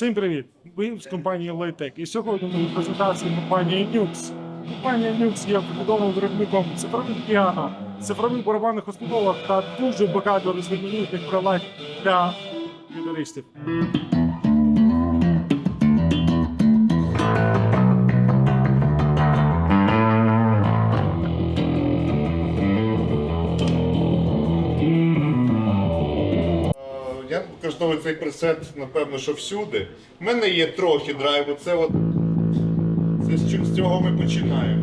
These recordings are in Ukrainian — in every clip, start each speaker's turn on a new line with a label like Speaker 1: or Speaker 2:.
Speaker 1: Всім привіт! Ми з компанії Leytec. І сьогодні ми в презентації компанії Nux. Компанія Nux є відомим виробником цифрових піано, цифрових барабанних установок та дуже багато різноманітних прилад для гітаристів.
Speaker 2: Використовую цей пресет, напевно, що всюди. У мене є трохи драйву. Це от це з цього ми починаємо.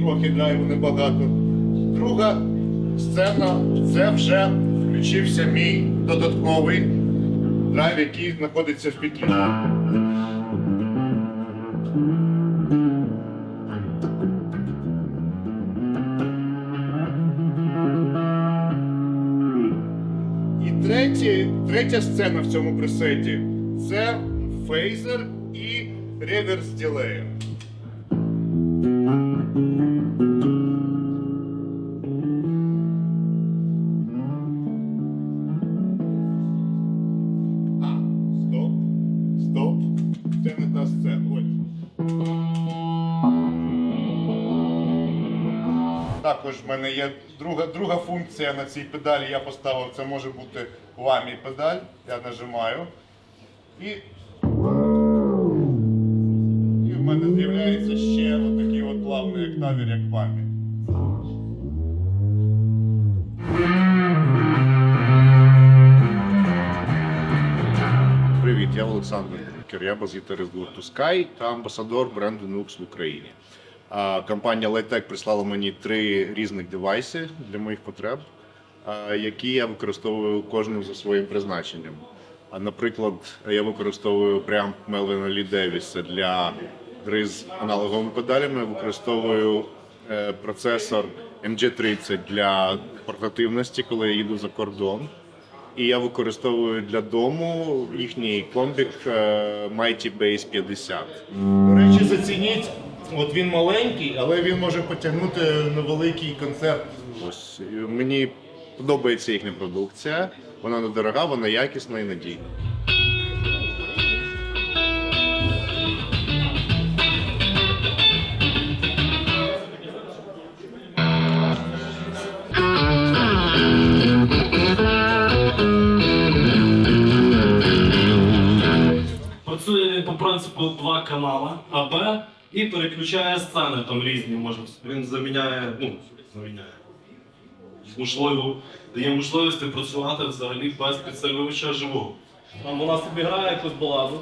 Speaker 2: Трохи драйву небагато. Друга сцена це вже включився мій додатковий драйв, який знаходиться в петлі. Третє, третя сцена в цьому пресеті це фейзер і реверс ділеєр. Також в мене є друга, друга функція на цій педалі. Я поставив, це може бути ламі педаль. Я нажимаю. І, і в мене з'являється ще отакий от плавний октавір, як ламі. Привіт, я Олександр Букер, я бас-гітарист гурту Sky та амбасадор бренду Nux в Україні. Компанія Lightech прислала мені три різних девайси для моїх потреб, які я використовую кожним за своїм призначенням. А, Наприклад, я використовую прям Мелвіна Лі Девіса для гри з аналоговими педалями, використовую е, процесор MG30 для портативності, коли я їду за кордон. І я використовую для дому їхній комбік е, Mighty Base 50. До речі, зацініть, от він маленький, але він може потягнути на великий концерт. Ось мені подобається їхня продукція. Вона недорога, вона якісна і надійна.
Speaker 3: Працює по принципу два канали АБ і переключає сцени там різні. Може він заміняє, ну заміняє. Можливо, дає можливості працювати взагалі без підсилювача живого. Там вона собі грає якусь баладу.